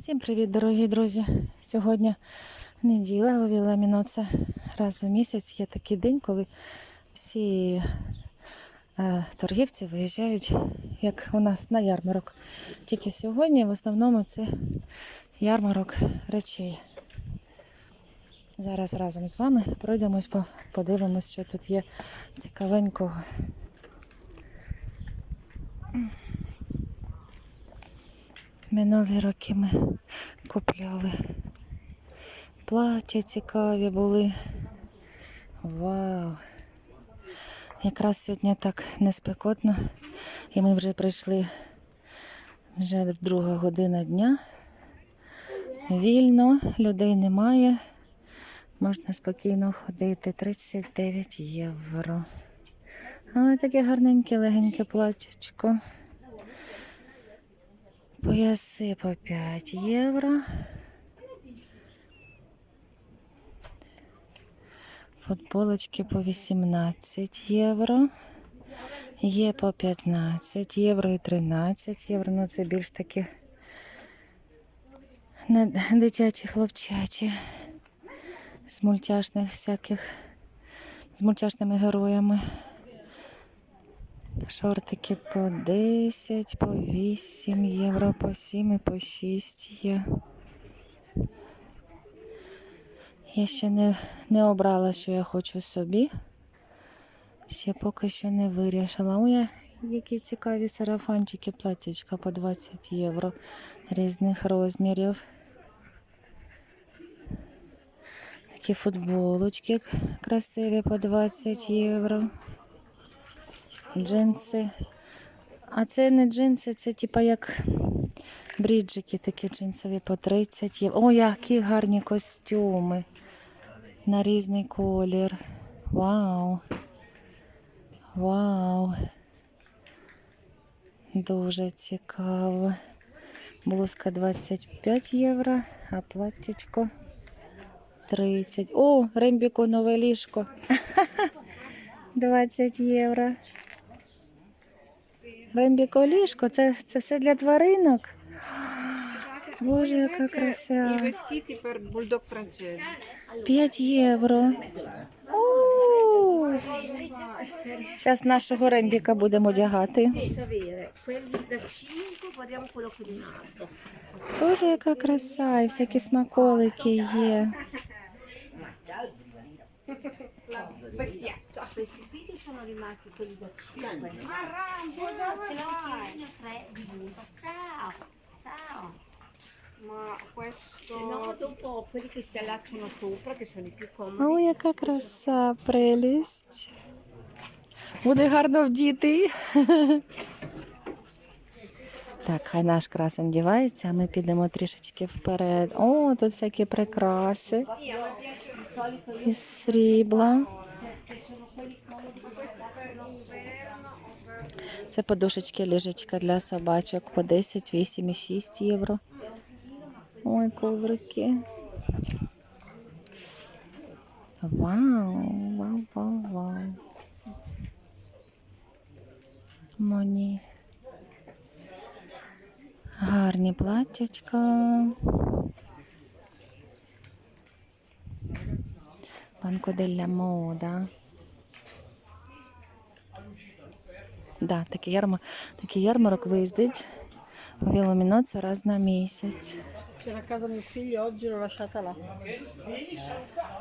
Всім привіт, дорогі друзі! Сьогодні неділя у Віламіно. Це раз в місяць є такий день, коли всі е, торгівці виїжджають, як у нас на ярмарок. Тільки сьогодні в основному це ярмарок речей. Зараз разом з вами пройдемось, подивимось, що тут є цікавенького. Минулі роки ми купляли. Плаття цікаві були. Вау! Якраз сьогодні так неспекотно. І ми вже прийшли вже друга година дня. Вільно, людей немає. Можна спокійно ходити. 39 євро. Але таке гарненьке, легеньке платтячко. Пояси по 5 євро. Футболочки по 18 євро. Є по 15 євро і 13 євро. Ну це більш такі дитячі хлопчачі. З мультяшних всяких, з мультяшними героями. Шортики по 10, по 8 євро, по 7 і по 6 є. Я ще не, не обрала, що я хочу собі. Ще поки що не вирішила. Ой, які цікаві сарафанчики, платтячка по 20 євро різних розмірів. Такі футболочки красиві по 20 євро. Джинси. А це не джинси, це типа як бріджики такі джинсові по 30 євро. О, які гарні костюми на різний колір. Вау. Вау. Дуже цікаво. Блузка 25 євро, а платтячко 30. О, Рембіко нове ліжко. 20 євро. Рембіко ліжко, це, це все для тваринок. Боже, яка краса. bulldog francese. 5 євро. Зараз нашого рембіка будемо одягати. avere quelli da 5 guardiamo quello che è rimasto Боже, яка краса, і всякі смаколики є. Bestiaccia questi qui che sono rimasti quelli da 5 ce n'ho 3 di bullo ciao ciao Ma se questo no dopo quelli che si allacciano sopra che sono i più comodi О, яка краса, прелість. Буде гарно вдіти. Так, хай наш красень дівається, а ми підемо трішечки вперед. О, тут всякі прикраси. Із срібла. Це подушечки ліжечка для собачок по 10, 8 і 6 євро. Ой, коврики. Вау, вау, вау, вау. Мені. Гарні платтячка. Банко делля мода. Да, такий, ярмар... такий ярмарок виїздить у Віломіноцу раз на місяць.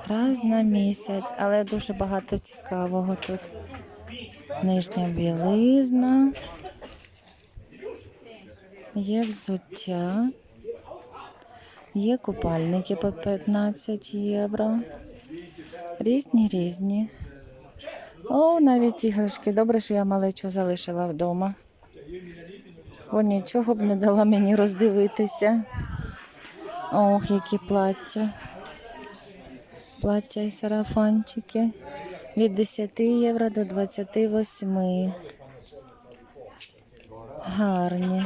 Раз на місяць, але дуже багато цікавого тут. Нижня білизна. Є взуття. Є купальники по 15 євро. Різні різні. О, навіть іграшки. Добре, що я малечу залишила вдома. Бо нічого б не дала мені роздивитися. Ох, які плаття. Плаття і сарафанчики від 10 євро до 28. Гарні.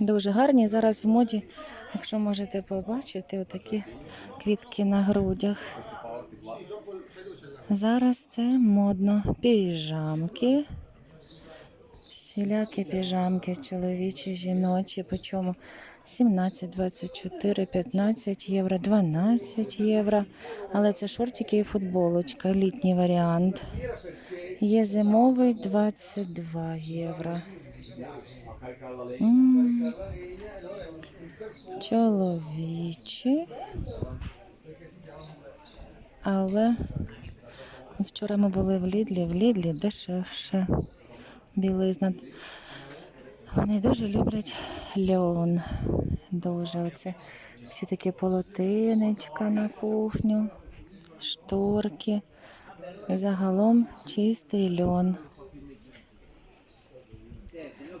Дуже гарні. Зараз в моді, якщо можете побачити, отакі квітки на грудях. Зараз це модно. Піжамки. Всілякі піжамки, чоловічі, жіночі, по чому 17, 24, 15 євро, 12 євро. Але це шортики і футболочка, літній варіант. Є зимовий 22 євро. М. Чоловічі. Але вчора ми були в Лідлі, в Лідлі дешевше білизна. Вони дуже люблять льон. Дуже оце всі такі полотенечка на кухню, шторки. Загалом чистий льон.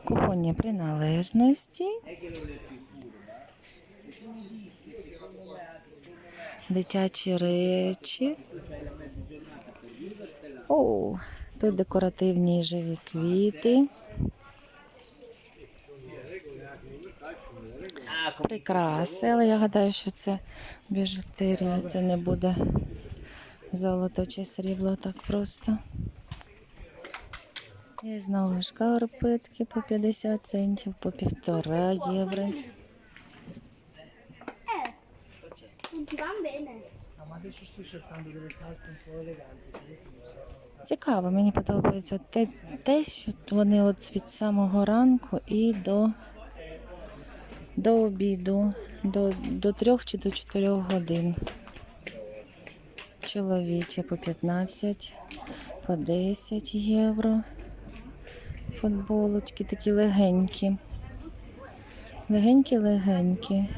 Кухонні приналежності. Дитячі речі. О, тут декоративні живі квіти. Прикраси, але я гадаю, що це біжутерія, це не буде золото чи срібло так просто. І знову шкарпетки по 50 центів, по півтора євро. Van bene. Цікаво, мені подобається те, те, що вони от від самого ранку і до, до обіду, до, до трьох чи до чотирьох годин. Чоловічі по 15, по 10 євро. Футболочки такі легенькі. Легенькі-легенькі.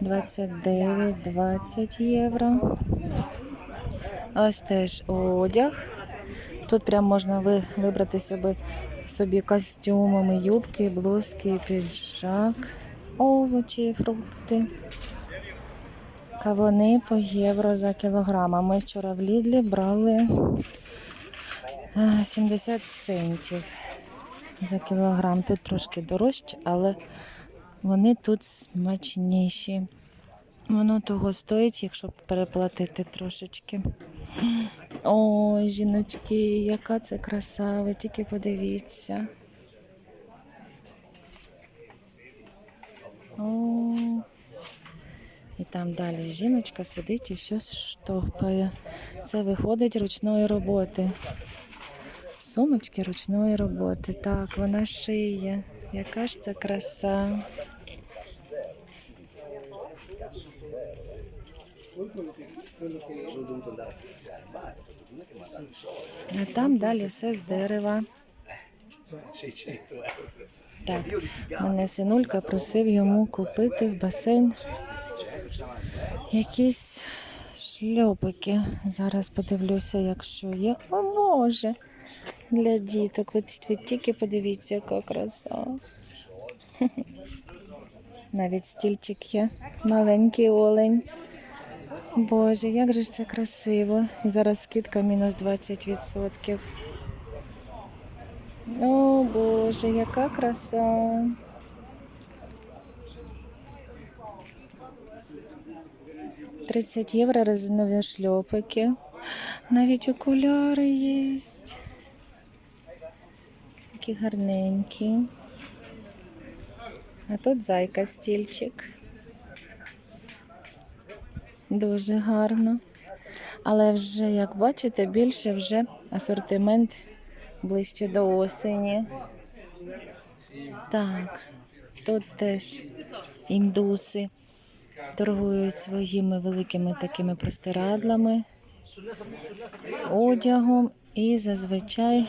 29, 20 євро. Ось теж одяг. Тут прям можна вибрати собі, собі костюмами, юбки, блузки, піджак, овочі, фрукти. Кавуни по євро за кілограм. Ми вчора в Лідлі брали е, 70 центів за кілограм. Тут трошки дорожче, але вони тут смачніші. Воно того стоїть, якщо переплатити трошечки. Ой, жіночки, яка це краса, ви тільки подивіться. О, і там далі жіночка сидить і щось штовхає. Це виходить ручної роботи. Сумочки ручної роботи. Так, вона шиє. Яка ж це краса. А там далі все з дерева. Так, мене синулька просив йому купити в басейн якісь шльопики. Зараз подивлюся, якщо є. О Боже! Для діток. Ви, тільки подивіться, яка краса. Навіть стільчик є. Маленький олень. Боже, як же ж це красиво. Зараз скидка мінус 20%. О Боже, яка краса. Тридцять євро резинові шльопики. Навіть окуляри є. Такі гарненькі. А тут зайка стільчик. Дуже гарно. Але вже, як бачите, більше вже асортимент ближче до осені. Так, тут теж індуси торгують своїми великими такими простирадлами, одягом і зазвичай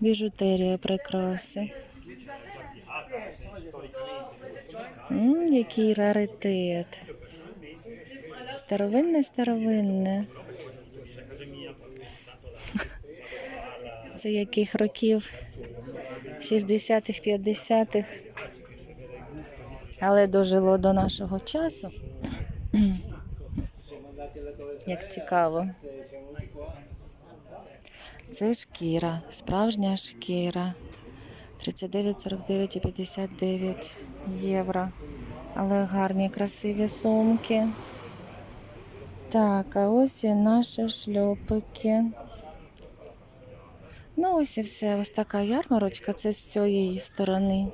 біжутерія прикраси. М, який раритет. Старовинне, старовинне. Це яких років 60-х, 50-х. Але дожило до нашого часу. Як цікаво. Це шкіра, справжня шкіра. 39, 49 і 59 євро. Але гарні, красиві сумки. Так, а ось і наші шльопики. Ну, ось і все. Ось така ярмарочка, це з цієї сторони.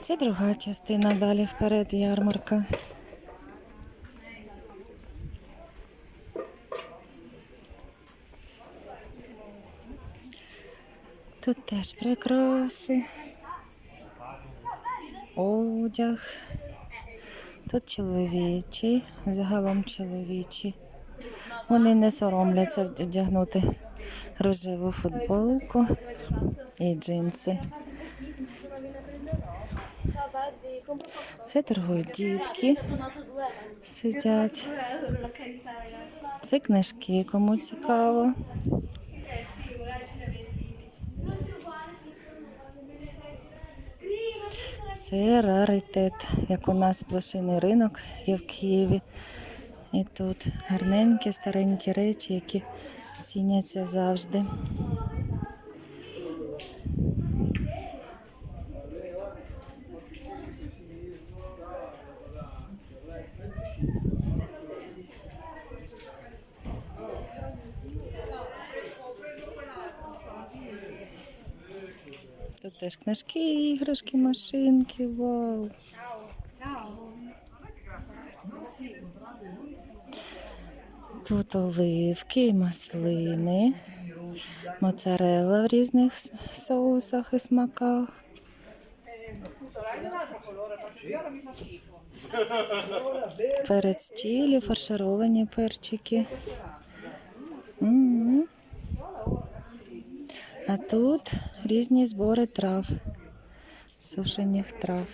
Це друга частина, далі вперед ярмарка. Тут теж прикраси, одяг. Тут чоловічі, загалом чоловічі. Вони не соромляться вдягнути рожеву футболку і джинси. Це торгують дітки, сидять. Це книжки, кому цікаво. Це раритет, як у нас блошиний ринок є в Києві. І тут гарненькі старенькі речі, які ціняться завжди. Теж книжки, іграшки, машинки, вау. Тут оливки, маслини, моцарелла в різних соусах і смаках. Перець чилі, фаршировані перчики. М. А тут різні збори трав, сушених трав.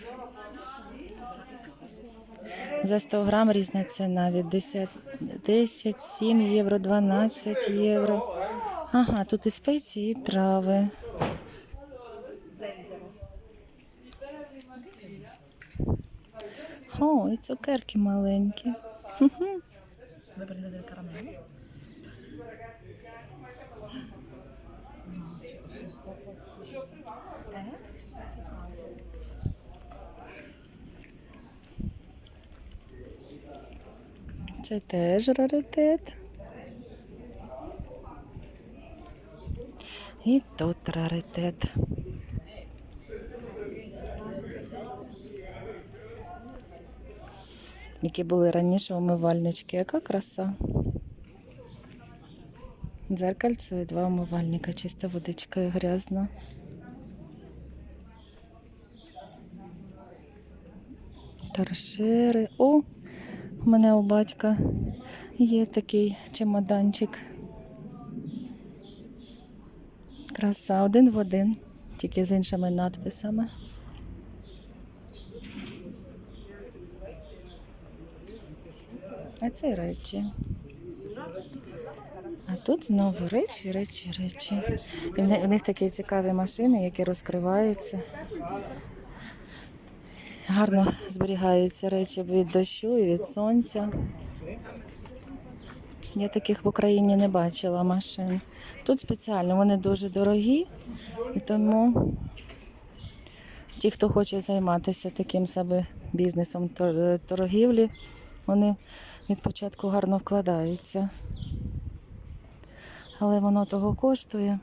За 100 грам різна ціна від 10, 10, 7 євро, 12 євро. Ага, тут і спеції, і трави. О, і цукерки маленькі. Це теж раритет. І тут раритет. Які були раніше умивальнички. Яка краса. Дзеркальце і два умивальника, чиста водичка і грязна. Торшери. О, мене у батька є такий чемоданчик. Краса один в один, тільки з іншими надписами. А це речі. А тут знову речі, речі, речі. І в них, такі цікаві машини, які розкриваються. Гарно зберігаються речі від дощу і від сонця. Я таких в Україні не бачила машин. Тут спеціально вони дуже дорогі, і тому ті, хто хоче займатися таким себе бізнесом торгівлі, вони від початку гарно вкладаються. Але воно того коштує.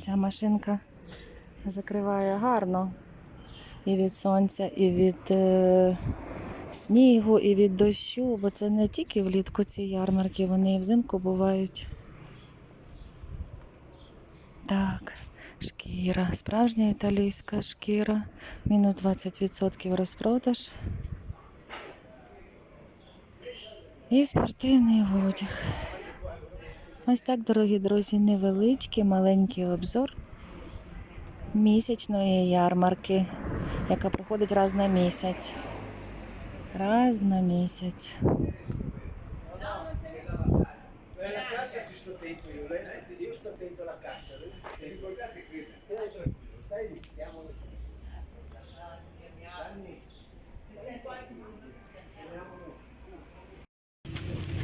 Ця машинка закриває гарно і від сонця, і від е, снігу, і від дощу, бо це не тільки влітку ці ярмарки, вони і взимку бувають. Так, шкіра, справжня італійська шкіра, мінус 20% розпродаж. І спортивний одяг. Ось так, дорогі друзі, невеличкий, маленький обзор місячної ярмарки, яка проходить раз на місяць. Раз на місяць.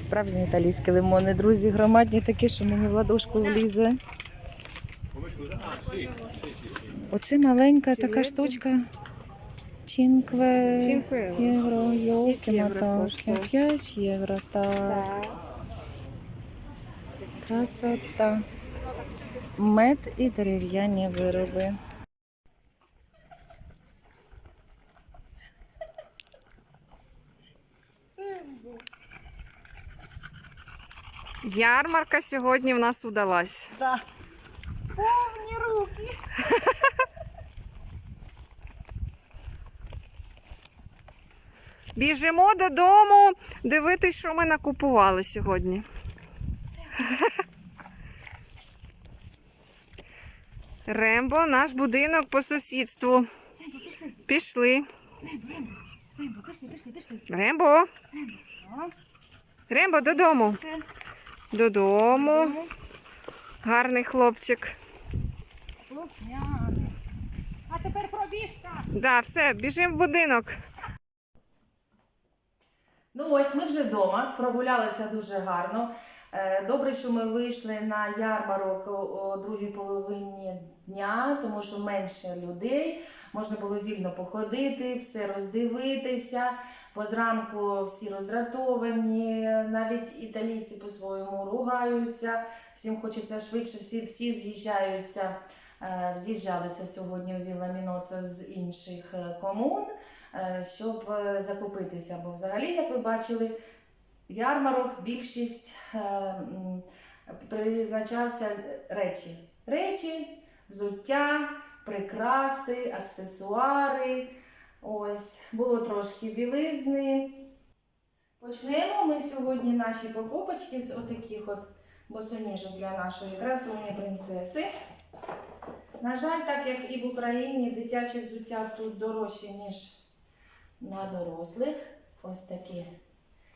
Справжні італійські лимони, друзі, громадні такі, що мені в ладошку влізе. Оце маленька така штучка. Euro. євро, йолки П'ять євро моталки. 5 євро, так. Красота. Мед і дерев'яні вироби. Ярмарка сьогодні в нас удалась. Да. Повні руки. Біжимо додому дивитись, що ми накупували сьогодні. Рембо, наш будинок по сусідству. Пішли. Рембо. Рембо, додому. Додому. Гарний хлопчик. А тепер пробіжка. Да, все, біжимо в будинок. Ну ось ми вже вдома, прогулялися дуже гарно. Е, Добре, що ми вийшли на ярмарок о другій половині дня, тому що менше людей. Можна було вільно походити, все роздивитися. Позранку всі роздратовані, навіть італійці по-своєму ругаються. Всім хочеться швидше, всі, всі з'їжджаються, е, з'їжджалися сьогодні у Вілла Міноцо з інших е, комун щоб е, закупитися. Бо взагалі, як ви бачили, ярмарок більшість е, призначався речі. Речі, взуття, прикраси, аксесуари. Ось, було трошки білизни. Почнемо ми сьогодні наші покупочки з отаких от босоніжок для нашої красуні принцеси. На жаль, так як і в Україні дитяче взуття тут дорожче, ніж на дорослих. Ось такі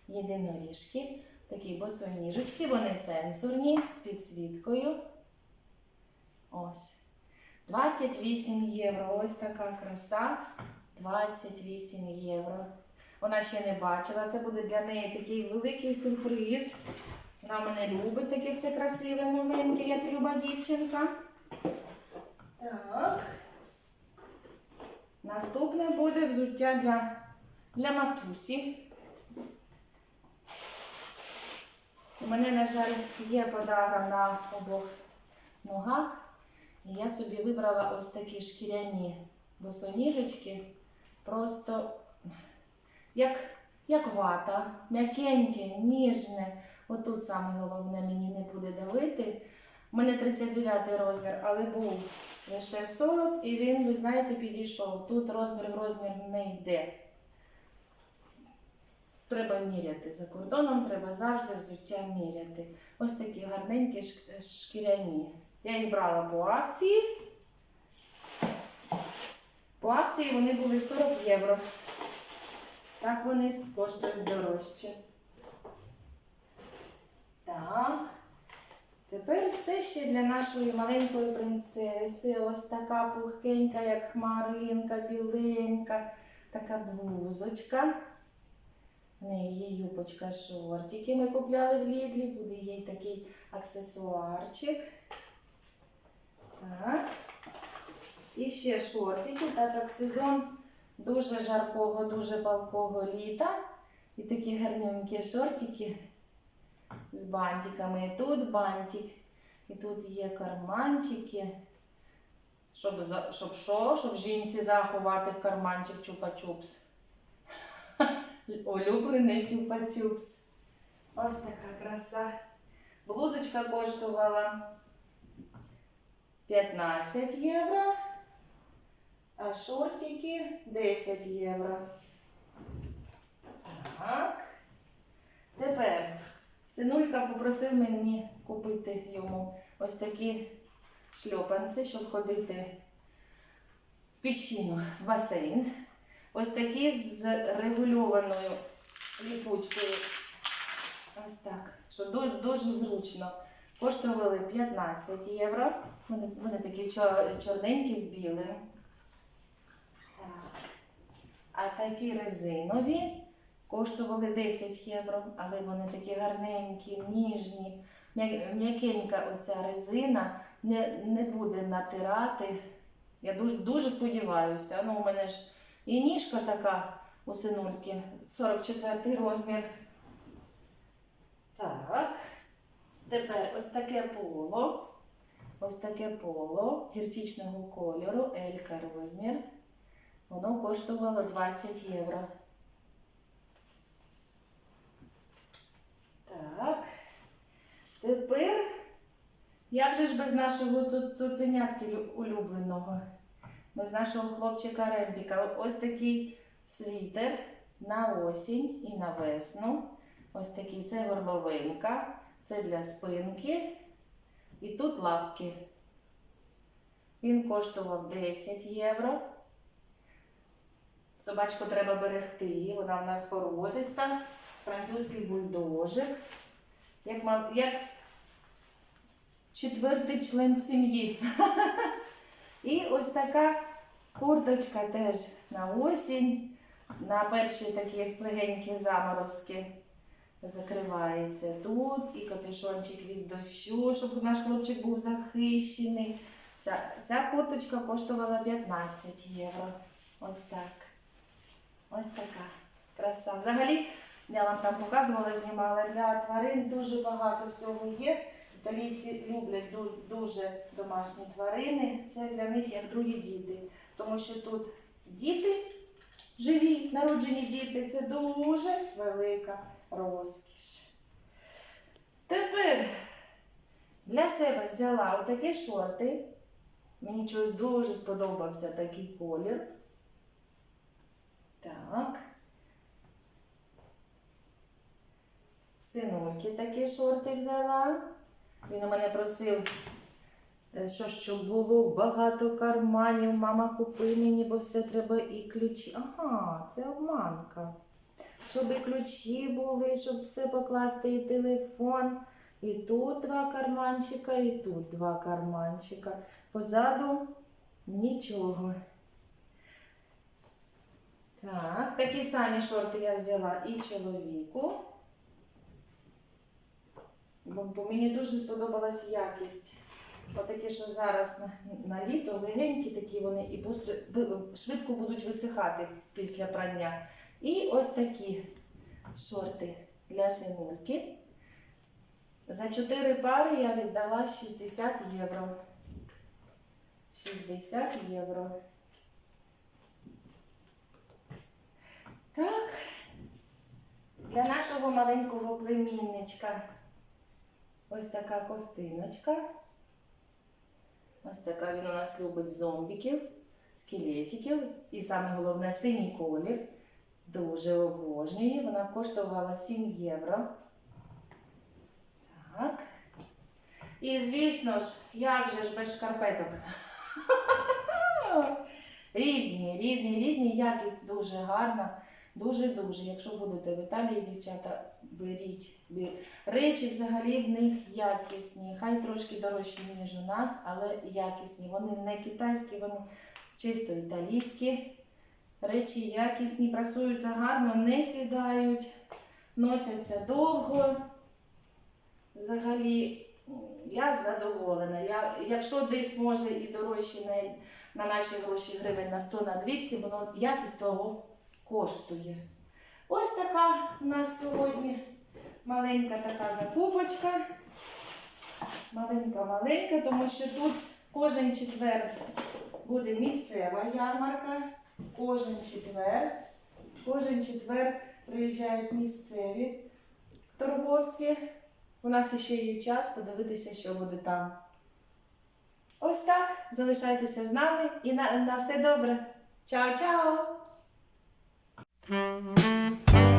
єдиноріжки, такі босоніжечки, вони сенсорні з підсвіткою. Ось. 28 євро. Ось така краса. 28 євро. Вона ще не бачила. Це буде для неї такий великий сюрприз. Вона мене любить таке все красиве, новеньке, як люба дівчинка. Так. Наступне буде взуття для, для матусі. У мене, на жаль, є подага на обох ногах. І я собі вибрала ось такі шкіряні босоніжечки. Просто як, як вата, м'якеньке, ніжне. Отут саме головне мені не буде давити. У мене 39 розмір, але був лише 40, і він, ви знаєте, підійшов. Тут розмір в розмір не йде. Треба міряти. За кордоном треба завжди взуття міряти. Ось такі гарненькі шкіряні. Я їх брала по акції. По акції вони були 40 євро. Так вони коштують дорожче. Так. Тепер все ще для нашої маленької принцеси. Ось така пухкенька, як хмаринка, біленька, така блузочка. В неї є юбочка шортики. Ми купляли в Лідлі, буде їй такий аксесуарчик. Так. І ще шортики, так як сезон дуже жаркого, дуже палкого літа. І такі гарненькі шортики з бантиками. І тут бантик, і тут є карманчики. Щоб, за- щоб що? Щоб жінці заховати в карманчик чупа-чупс. Улюблений чупа-чупс. Ось така краса. Блузочка коштувала 15 євро, а шортики 10 євро. Так. Синулька попросив мені купити йому ось такі шльопанці, щоб ходити в піщину, в басейн. Ось такі з регульованою ліпучкою. Ось так. Що дуже зручно. Коштували 15 євро. Вони, вони такі чорненькі з білим. Так. А такі резинові коштували 10 євро, але вони такі гарненькі, ніжні. М'якенька оця резина не, не буде натирати. Я дуже, дуже сподіваюся. Ну, у мене ж І ніжка така у синульки, 44 розмір. Так. Тепер ось таке поло. Ось таке поло гірчичного кольору, Елька розмір. Воно коштувало 20 євро. Так. Тепер, як же ж без нашого цу- цуценятки улюбленого? Без нашого хлопчика Рембіка. Ось такий світер на осінь і на весну. Ось такий це горловинка, це для спинки. І тут лапки. Він коштував 10 євро. Собачку треба берегти, вона в нас породиста, французький бульдожик, як, мал- як четвертий член сім'ї. І ось така курточка теж на осінь, на перші такі легенькі заморозки. Закривається тут і капюшончик від дощу, щоб наш хлопчик був захищений. Ця, ця курточка коштувала 15 євро. Ось так. Ось така краса. Взагалі, я вам там показувала, знімала для тварин дуже багато всього є. Італійці люблять дуже домашні тварини. Це для них як другі діти. Тому що тут діти живі, народжені діти це дуже велика розкіш. Тепер для себе взяла отакі шорти. Мені чогось дуже сподобався такий колір. Так. Синульки такі шорти взяла. Він у мене просив, е, що щоб було багато карманів. Мама купи мені, бо все треба і ключі. Ага, це обманка. Щоб і ключі були, щоб все покласти, і телефон. І тут два карманчика, і тут два карманчика. Позаду нічого. Так, такі самі шорти я взяла і чоловіку. Бо, мені дуже сподобалась якість. Отакі, що зараз на, на літо легенькі такі вони і бустро, ви- швидко будуть висихати після прання. І ось такі шорти для синульки. За 4 пари я віддала 60 євро. 60 євро. Так. Для нашого маленького племінничка ось така ковтиночка. Ось така він у нас любить зомбіків, скелетиків. І саме головне синій колір. Дуже обожнює. Вона коштувала 7 євро. Так. І звісно ж, як же ж без шкарпеток? Різні, різні, різні, якість дуже гарна. Дуже-дуже. Якщо будете в Італії, дівчата, беріть. Речі взагалі в них якісні. Хай трошки дорожчі, ніж у нас, але якісні. Вони не китайські, вони чисто італійські. Речі якісні, прасуються гарно, не сідають, носяться довго. Взагалі, я задоволена. Я, якщо десь може і дорожче на, на наші гроші гривень на 100 на 200, воно якість того коштує. Ось така у нас сьогодні маленька така закупочка. Маленька-маленька, тому що тут кожен четвер буде місцева ярмарка. Кожен четвер. Кожен четвер приїжджають місцеві торговці. У нас ще є час подивитися, що буде там. Ось так. Залишайтеся з нами і на, на все добре. Чао-чао! 음.